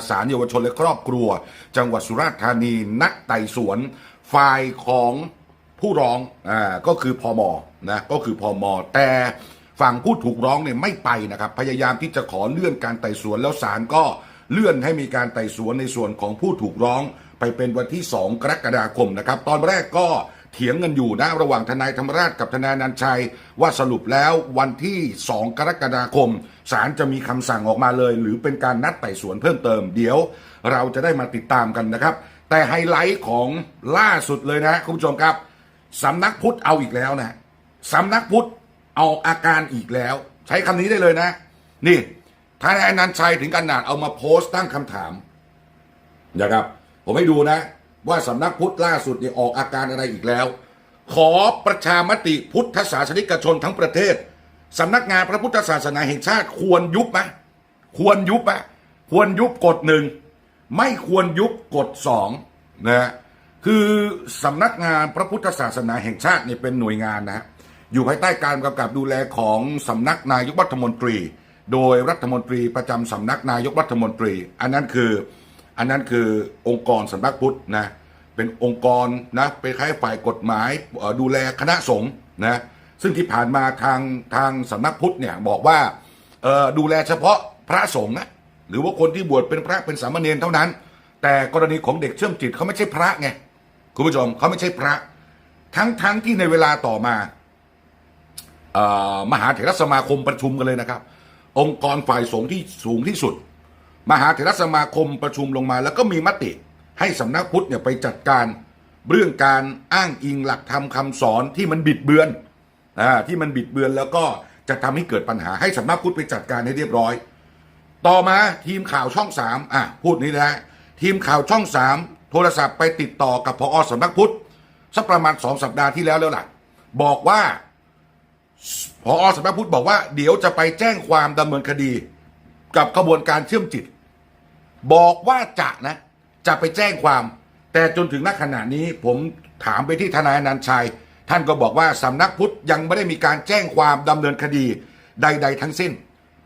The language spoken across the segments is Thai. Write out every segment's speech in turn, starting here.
ศาลเยาวชนและครอบครัว จังหวัดสุราษฎร์ธานีนัดไต่สวนฝ่ายของผู้ร้องอ่าก็คือพอมนะก็คือพอมแต่ฝั่งผู้ถูกร้องเนี่ยไม่ไปนะครับ พยายามที่จะขอเลื่อนการไต่สวนแล้วศาลก็เลื่อนให้มีการไต่สวนในส่วนของผู้ถูกร้องไปเป็นวันที่ 2 กรกฎาคมนะครับ ตอนแรกก็ เถียงกันอยู่นะระหว่างทนายธรรมราชกับทนายนันชัย ว่าสรุปแล้ววันที่ 2 กรกฎาคมศาลจะมีคำสั่งออกมาเลย หรือเป็นการนัดไต่สวนเพิ่มเติม เดี๋ยวเราจะได้มาติดตามกันนะครับ แต่ไฮไลท์ของล่าสุดเลยนะคุณผู้ชมครับสำนักพุทธเอาอีกแล้วนะสำนักพุทธเอาอาการอีกแล้ว ใช้คำนี้ได้เลยนะ นี่ทนายนันชัยถึงขนาดเอามาโพสต์ตั้งคำถามนะครับผมให้ดูนะ ว่าสำนักพุทธล่าสุดเนี่ยออกอาการอะไรอีกแล้ว ขอประชามติพุทธศาสนิกชนทั้งประเทศสำนักงานพระพุทธศาสนาแห่งชาติควรยุบไหมควรยุบไหมควรยุบกฎหนึ่งไม่ควรยุบกฎสองนะคือสำนักงานพระพุทธศาสนาแห่งชาติเนี่ยเป็นหน่วยงานนะฮะอยู่ภายใต้การกำกับดูแลของสำนักนายกรัฐมนตรี โดยรัฐมนตรีประจำสำนักนายกรัฐมนตรี อันนั้นคืออันนั้นคือองค์กรสำนักพุทธนะ เป็นองค์กรนะเป็นคล้ายฝ่ายกฎหมายดูแลคณะสงฆ์นะซึ่งที่ผ่านมาทางทางสำนักพุทธเนี่ยบอกว่าดูแลเฉพาะพระสงฆ์นะหรือว่าคนที่บวชเป็นพระเป็นสามเณรเท่านั้น แต่กรณีของเด็กเชื่อมจิตเขาไม่ใช่พระไงคุณผู้ชมเขาไม่ใช่พระ ทั้งทั้งที่ในเวลาต่อมาอมหาเถรสมาคมประชุมกันเลยนะครับ องค์กรฝ่ายสงฆ์ที่สูงที่สุด มหาเถรสมาคมประชุมลงมา แล้วก็มีมติ ให้สำนักพุทธเนี่ยไปจัดการเรื่องการอ้างอิงหลักธรรมคำสอนที่มันบิดเบือนอ่าที่มันบิดเบือนแล้วก็จะทำให้เกิดปัญหาให้สำนักพุทธไปจัดการให้เรียบร้อย ต่อมาทีมข่าวช่องสามอะพูดนี้นะฮะทีมข่าวช่องสามโทรศัพท์ไปติดต่อกับพออสำนักพุทธสักประมาณสองสัปดาห์ที่แล้วแล้วล่ะ บอกว่าพออสำนักพุทธบอกว่าเดี๋ยวจะไปแจ้งความดำเนินคดี กับขบวนการเชื่อมจิต บอกว่าจะนะ จะไปแจ้งความ แต่จนถึงณขณะนี้ผมถามไปที่ทนายนันชัย ท่านก็บอกว่าสำนักพุทธยังไม่ได้มีการแจ้งความดำเนินคดีใด ๆ ทั้งสิ้น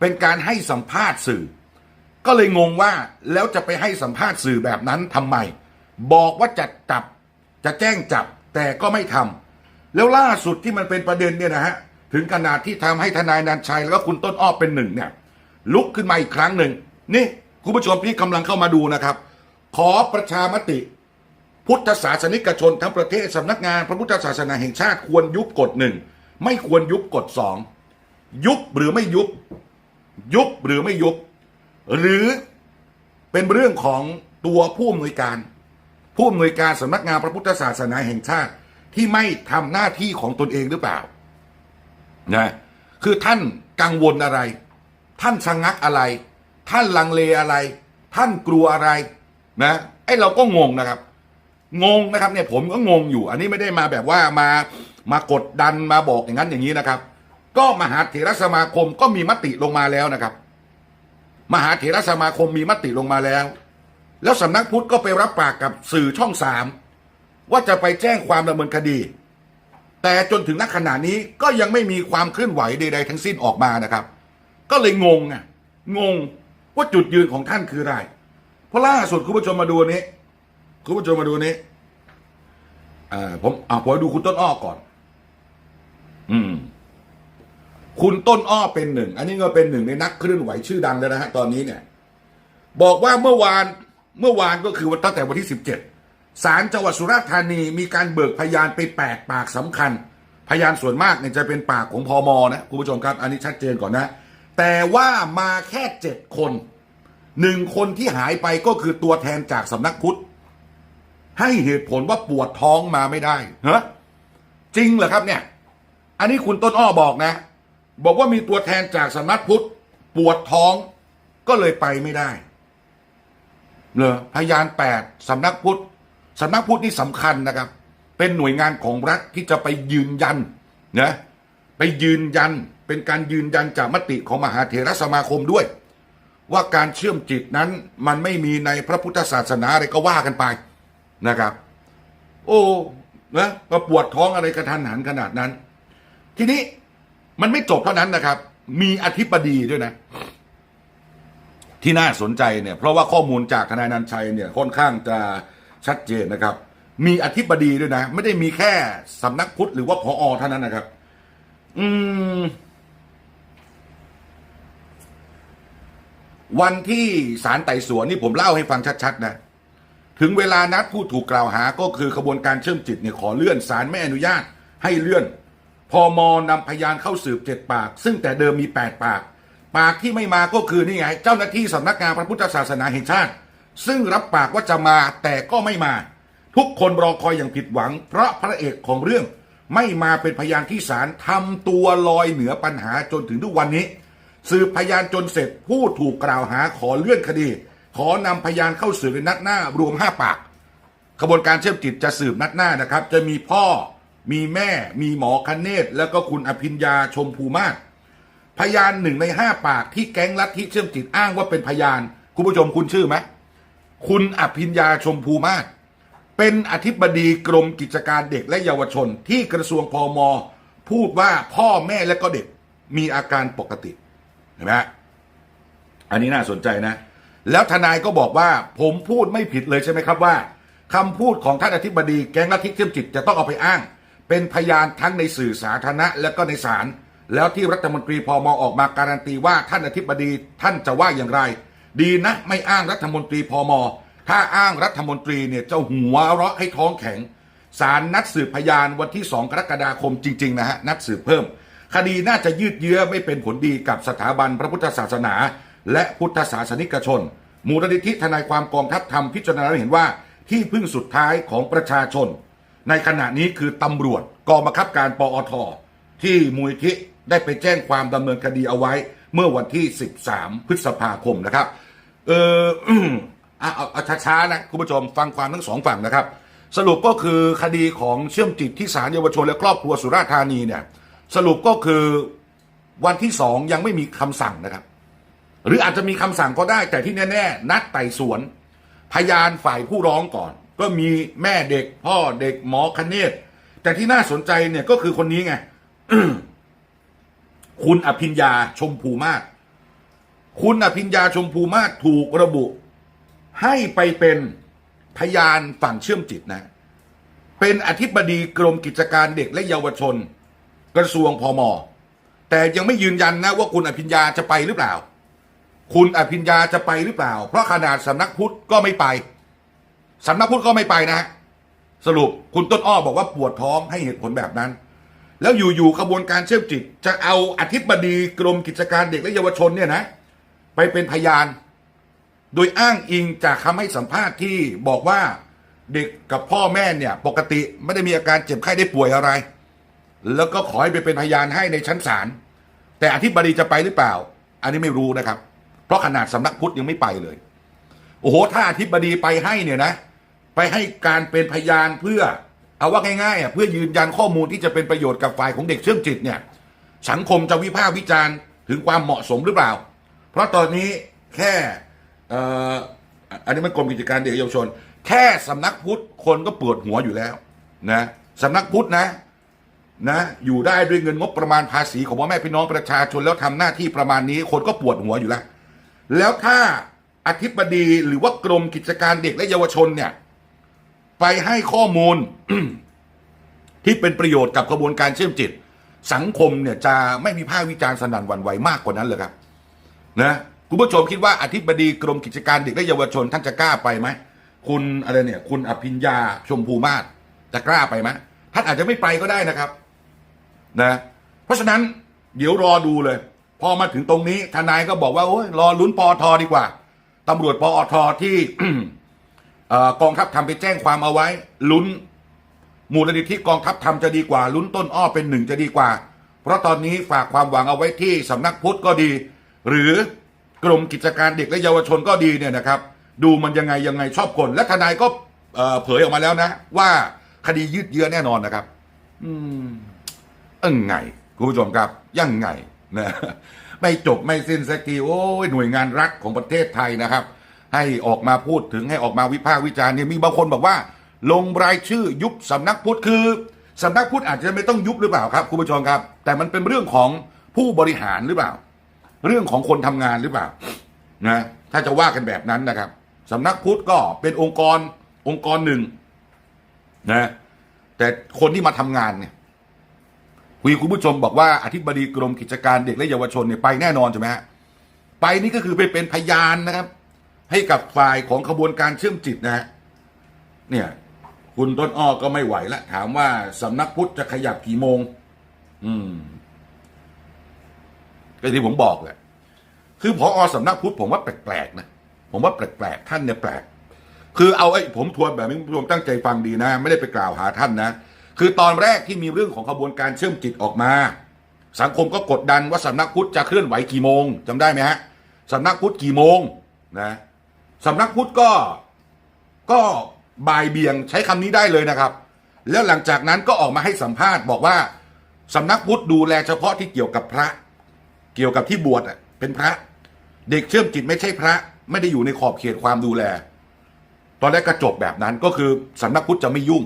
เป็นการให้สัมภาษณ์สื่อ ก็เลยงงว่าแล้วจะไปให้สัมภาษณ์สื่อแบบนั้นทำไม บอกว่าจะจับจะแจ้งจับแต่ก็ไม่ทำแล้วล่าสุดที่มันเป็นประเด็นเนี่ยนะฮะถึงขนาดที่ทำให้ทนายนันชัยแล้วก็คุณต้นอ้อเป็นหนึ่งเนี่ยลุกขึ้นมาอีกครั้งหนึ่งนี่คุณผู้ชมที่กำลังเข้ามาดูนะครับ ขอประชามติ พุทธศาสนิกชนทั้งประเทศสำนักงานพระพุทธศาสนาแห่งชาติควรยุบกฎหนึ่งไม่ควรยุบกฎสองยุบหรือไม่ยุบ ยุบหรือไม่ยุบ หรือเป็นเรื่องของตัวผู้อำนวยการ ผู้อำนวยการสำนักงานพระพุทธศาสนาแห่งชาติที่ไม่ทำหน้าที่ของตนเองหรือเปล่านะคือท่านกังวลอะไร ท่านชะงักอะไร ท่านลังเลอะไร ท่านกลัวอะไร นะไอ้เราก็งงนะครับ งงนะครับเนี่ยผมก็งงอยู่ อันนี้ไม่ได้มาแบบว่ามามากดดันมาบอกอย่างนั้นอย่างนี้นะครับ ก็มหาเถรสมาคมก็มีมติลงมาแล้วนะครับ มหาเถรสมาคมมีมติลงมาแล้ว แล้วสำนักพุทธก็ไปรับปากกับสื่อช่องสามว่าจะไปแจ้งความดำเนินคดี แต่จนถึงณขณะนี้ก็ยังไม่มีความเคลื่อนไหวใดๆทั้งสิ้นออกมานะครับ ก็เลยงงอะงงว่าจุดยืนของท่านคืออะไร เพราะล่าสุดคุณผู้ชมมาดูนี้ คุณผู้ชมมาดูนี้อ่าผมอ่าผมดูคุณต้นอ้อก่อน อืม คุณต้นอ้อเป็นหนึ่ง อันนี้ก็เป็นหนึ่งในนักเคลื่อนไหวชื่อดังแล้วนะฮะตอนนี้เนี่ย บอกว่าเมื่อวานเมื่อวานก็คือวันตั้งแต่วันที่สิบเจ็ดศาลจังหวัดสุราษฎร์ธานีมีการเบิกพยานไปแปดปากสำคัญ พยานส่วนมากเนี่ยจะเป็นปากของพอมอนะคุณผู้ชมครับ อันนี้ชัดเจนก่อนนะ แต่ว่ามาแค่เจ็ดคน หนึ่งคนที่หายไปก็คือตัวแทนจากสำนักพุทธ ให้เหตุผลว่าปวดท้องมาไม่ได้เฮ้จริงเหรอครับเนี่ย อันนี้คุณต้นอ้อบอกนะ บอกว่ามีตัวแทนจากสำนักพุทธ ปวดท้องก็เลยไปไม่ได้เหรอพยานแปดสำนักพุทธสำนักพุทธนี่สำคัญนะครับ เป็นหน่วยงานของรัฐที่จะไปยืนยันนะไปยืนยันเป็นการยืนยันจากมติของมหาเถรสมาคมด้วย ว่าการเชื่อมจิตนั้นมันไม่มีในพระพุทธศาสนาอะไรก็ว่ากันไปนะครับ โอ้นะมาปวดท้องอะไรกระทันหันขนาดนั้น ทีนี้มันไม่จบเท่านั้นนะครับ มีอธิบดีด้วยนะ ที่น่าสนใจเนี่ยเพราะว่าข้อมูลจากทนายนันชัยเนี่ยค่อนข้างจะชัดเจนนะครับ มีอธิบดีด้วยนะ ไม่ได้มีแค่สำนักพุทธหรือว่าพออเท่านั้นนะครับ อืม วันที่ศาลไต่สวนนี่ผมเล่าให้ฟังชัดๆนะถึงเวลานัดผู้ถูกกล่าวหาก็คือขบวนการเชื่อมจิตเนี่ยขอเลื่อนศาลไม่อนุญาตให้เลื่อนพอมนำพยานเข้าสืบเจ็ดปาก ซึ่งแต่เดิมมีแปดปาก ปากที่ไม่มาก็คือนี่ไง เจ้าหน้าที่สำนักงานพระพุทธศาสนาแห่งชาติ ซึ่งรับปากว่าจะมาแต่ก็ไม่มา ทุกคนรอคอยอย่างผิดหวัง เพราะพระเอกของเรื่องไม่มาเป็นพยานที่ศาลทำตัวลอยเหนือปัญหาจนถึงทุกวันนี้ สืบพยานจนเสร็จผู้ถูกกล่าวหาขอเลื่อนคดี ขอนำพยานเข้าสืบในนัดหน้ารวม5ปากขบวนการเชื่อมจิตจะสืบนัดหน้านะครับ จะมีพ่อมีแม่ มีหมอคเนศแล้วก็คุณอภิญญาชมภูมาศพยานหนึ่งในห้าปากที่แก๊งลัทธิเชื่อมจิตอ้างว่าเป็นพยาน คุณผู้ชมคุณชื่อไหมคุณอภิญญาชมภูมาศเป็นอธิบดีกรมกิจการเด็กและเยาวชนที่กระทรวงพมพูดว่าพ่อแม่และก็เด็กมีอาการปกติ เห็นไหมอันนี้น่าสนใจนะ แล้วทนายก็บอกว่า ผมพูดไม่ผิดเลยใช่ไหมครับว่าคำพูดของท่านอธิบดีแก๊งลัทธิเชื่อมจิตจะต้องเอาไปอ้าง เป็นพยานทั้งในสื่อสาธารณะและก็ในศาลแล้วที่รัฐมนตรีพอมออกมาการันตีว่าท่านอธิบดีท่านจะว่าอย่างไร ดีนะ ไม่อ้างรัฐมนตรีพอมอถ้าอ้างรัฐมนตรีเนี่ยจะหัวเราะให้ท้องแข็งศาลนัดสืบพยานวันที่ 2 กรกฎาคมจริง ๆ นะฮะ นัดสืบเพิ่ม คดีน่าจะยืดเยื้อไม่เป็นผลดีกับสถาบันพระพุทธศาสนา และพุทธศาสนิกชน มูลนิธิทนายความกองทัพธรรมพิจารณาเห็นว่าที่พึ่งสุดท้ายของประชาชน ในขณะนี้คือตำรวจกองบังคับการปอท ที่มูลนิธิได้ไปแจ้งความดำเนินคดีเอาไว้ เมื่อวันที่ 13 พฤษภาคมนะครับ เอออะเอาเอาช้าๆนะคุณผู้ชมฟังความทั้งสองฝั่งนะครับ สรุปก็คือคดีของเชื่อมจิตที่ศาลเยาวชนและครอบครัวสุราษฎร์ธานีเนี่ย สรุปก็คือวันที่สองยังไม่มีคำสั่งนะครับ หรืออาจจะมีคำสั่งก็ได้ แต่ที่แน่ๆ นัดไต่สวน พยานฝ่ายผู้ร้องก่อน ก็มีแม่เด็กพ่อเด็กหมอคเนศแต่ที่น่าสนใจเนี่ยก็คือคนนี้ไงคุณอภิญญาชมพูมาศคุณอภิญญาชมพูมาศถูกระบุ ให้ไปเป็นพยานฝั่งเชื่อมจิตนะ เป็นอธิบดีกรมกิจการเด็กและเยาวชน กระทรวงพมแต่ยังไม่ยืนยันนะว่าคุณอภิญญาจะไปหรือเปล่า คุณอภิญญาจะไปหรือเปล่า เพราะขนาดสำนักพุทธก็ไม่ไปสำนักพุทธก็ไม่ไปนะสรุปคุณต้นอ้อบอกว่าปวดท้องให้เหตุผลแบบนั้น แล้วอยู่ๆขบวนการเชื่อมจิต จะเอาอธิบดีกรมกิจการเด็กและเยาวชนเนี่ยนะ ไปเป็นพยาน โดยอ้างอิงจากคำให้สัมภาษณ์ที่บอกว่าเด็กกับพ่อแม่เนี่ย ปกติไม่ได้มีอาการเจ็บไข้ได้ป่วยอะไร แล้วก็ขอให้ไปเป็นพยานให้ในชั้นศาลแต่อธิบดีจะไปหรือเปล่า อันนี้ไม่รู้นะครับ เพราะขนาดสำนักพุทธยังไม่ไปเลย โอ้โห ถ้าอธิบดีไปให้เนี่ยนะ ไปให้การเป็นพยานเพื่อ เอาว่าง่ายๆอะเพื่อยืนยันข้อมูลที่จะเป็นประโยชน์กับฝ่ายของเด็กเชื่อมจิตเนี่ย สังคมจะวิพากษ์วิจารณ์ถึงความเหมาะสมหรือเปล่า เพราะตอนนี้แค่อ,อ,อันนี้มันกรมกิจการเด็กเยาวชน แค่สำนักพุทธคนก็ปวดหัวอยู่แล้วนะสำนักพุทธนะ นะอยู่ได้ด้วยเงินงบประมาณภาษีของพ่อแม่พี่น้องประชาชนแล้วทำหน้าที่ประมาณนี้ คนก็ปวดหัวอยู่แล้วแล้วถ้าอธิบดีหรือว่ากรมกิจการเด็กและเยาวชนเนี่ย ไปให้ข้อมูล ที่เป็นประโยชน์กับกระบวนการเชื่อมจิต สังคมเนี่ยจะไม่มีภาควิจารณ์สนั่นวันไหวมากกว่านั้นเลยครับนะคุณผู้ชมคิดว่าอธิบดีกรมกิจการเด็กและเยาวชนท่านจะกล้าไปไหมคุณอะไรเนี่ย คุณอภิญญาชมพูมาศจะกล้าไปไหมท่านอาจจะไม่ไปก็ได้นะครับ นะ เพราะฉะนั้นเดี๋ยวรอดูเลย พอมาถึงตรงนี้ทนายก็บอกว่าโอ้ยรอลุ้นปอทดีกว่าตำรวจปอทที่อกองทัพทำไปแจ้งความเอาไว้ ลุ้นมูลนิธิกองทัพทำจะดีกว่า ลุ้นต้นอ้อเป็นหนึ่งจะดีกว่า เพราะตอนนี้ฝากความหวังเอาไว้ที่สำนักพุทธก็ดี หรือกรมกิจการเด็กและเยาวชนก็ดีเนี่ยนะครับ ดูมันยังไงยังไงชอบคนและทนายก็เอ่อเผยออกมาแล้วนะ ว่าคดียืดเยื้อแน่นอนนะครับ อืม ยังไงคุณผู้ชมครับยังไงนะไม่จบไม่สิ้นสักทีโอ้ยหน่วยงานรัฐของประเทศไทยนะครับ ให้ออกมาพูดถึงให้ออกมาวิพากษ์วิจารณ์เนี่ยมีบางคนบอกว่า ลงรายชื่อยุบสำนักพุทธคือสำนักพุทธอาจจะไม่ต้องยุบหรือเปล่าครับคุณผู้ชมครับ แต่มันเป็นเรื่องของผู้บริหารหรือเปล่า เรื่องของคนทำงานหรือเปล่านะถ้าจะว่ากันแบบนั้นนะครับสำนักพุทธก็เป็นองค์กรองค์กรหนึ่งนะแต่คนที่มาทำงานเนี่ย คุยคุณผู้ชมบอกว่าอธิบดีกรมกิจการเด็กและเยาวชนเนี่ยไปแน่นอนใช่ไหมฮะไปนี่ก็คือไปเป็นพยานนะครับ ให้กับฝ่ายของขบวนการเชื่อมจิตนะฮะเนี่ยคุณต้นอ้อก็ไม่ไหวละถามว่าสำนักพุทธจะขยับกี่โมง อืมก็ที่ผมบอกแหละคือพออสำนักพุทธผมว่าแปลกๆนะผมว่าแปลกๆท่านเนี่ยแปลก คือเอาไอ้ผมทวนแบบนี้คุณผู้ชมตั้งใจฟังดีนะ ไม่ได้ไปกล่าวหาท่านนะ คือตอนแรกที่มีเรื่องของขบวนการเชื่อมจิตออกมา สังคมก็กดดันว่าสำนักพุทธจะเคลื่อนไหวกี่โมงจำได้ไหมฮะสำนักพุทธกี่โมงนะสำนักพุทธก็ก็บ่ายเบี่ยงใช้คำนี้ได้เลยนะครับ แล้วหลังจากนั้นก็ออกมาให้สัมภาษณ์บอกว่าสำนักพุทธดูแลเฉพาะที่เกี่ยวกับพระ เกี่ยวกับที่บวชอะเป็นพระ เด็กเชื่อมจิตไม่ใช่พระ ไม่ได้อยู่ในขอบเขตความดูแล ตอนแรกก็จบแบบนั้นก็คือสำนักพุทธจะไม่ยุ่ง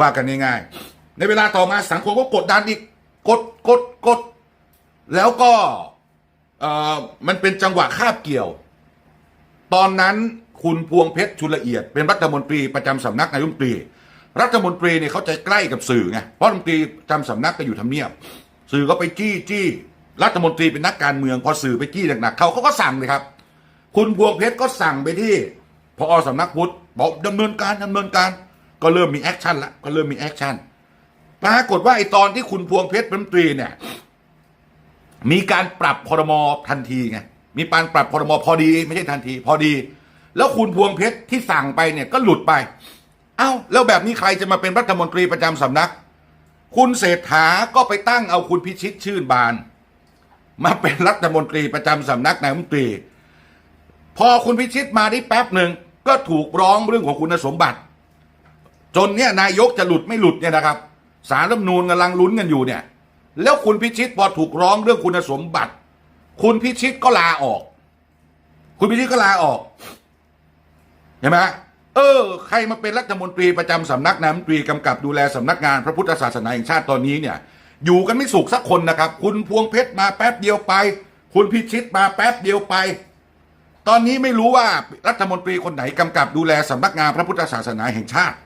ว่ากันง่ายๆในเวลาต่อมาสังคมก็กดดันอีกกดกดกด แล้วก็มันเป็นจังหวะคาบเกี่ยว ตอนนั้นคุณพวงเพชรชุลละเอียด เป็นรัฐมนตรีประจำสำนักนายกรัฐมนตรี รัฐมนตรีเนี่ยเขาจะใกล้กับสื่อไงเพราะรัฐมนตรีจำสำนักก็อยู่ทำเนียบ สื่อก็ไปจี้จี้รัฐมนตรีเป็นนักการเมืองพอสื่อไปจี้หนักๆเขาเขาก็สั่งเลยครับ คุณพวงเพชรก็สั่งไปที่พอสำนักพุทธบอกดำเนินการดำเนินการ ก็เริ่มมีแอคชั่นละก็เริ่มมีแอคชั่นปรากฏว่าไอตอนที่คุณพวงเพชรรัฐมนตรีเนี่ย มีการปรับพรมทันทีไงมีการปรับพรมพอดีไม่ใช่ทันที พอดี แล้วคุณพวงเพชรที่สั่งไปเนี่ยก็หลุดไป เอ้าแล้วแบบนี้ใครจะมาเป็นรัฐมนตรีประจำสำนัก คุณเศรษฐาก็ไปตั้งเอาคุณพิชิตชื่นบาน มาเป็นรัฐมนตรีประจำสำนักนายกรัฐมนตรี พอคุณพิชิตมาได้แป๊บหนึ่งก็ถูกร้องเรื่องของคุณสมบัติ จนเนี่ยนายกจะหลุดไม่หลุดเนี่ยนะครับสารรัฐมนูญกำลังลุ้นกันอยู่เนี่ย แล้วคุณพิชิตพอถูกร้องเรื่องคุณสมบัติ คุณพิชิตก็ลาออก คุณพิชิตก็ลาออกเห็นไหมเออ ใครมาเป็นรัฐมนตรีประจำสำนักนายมนตรีกำกับดูแลสำนักงานพระพุทธศาสนาแห่งชาติตอนนี้เนี่ย อยู่กันไม่สุขสักคนนะครับ คุณพวงเพชรมาแป๊บเดียวไป คุณพิชิตมาแป๊บเดียวไป ตอนนี้ไม่รู้ว่ารัฐมนตรีคนไหนกำกับดูแลสำนักงานพระพุทธศาสนาแห่งชาติ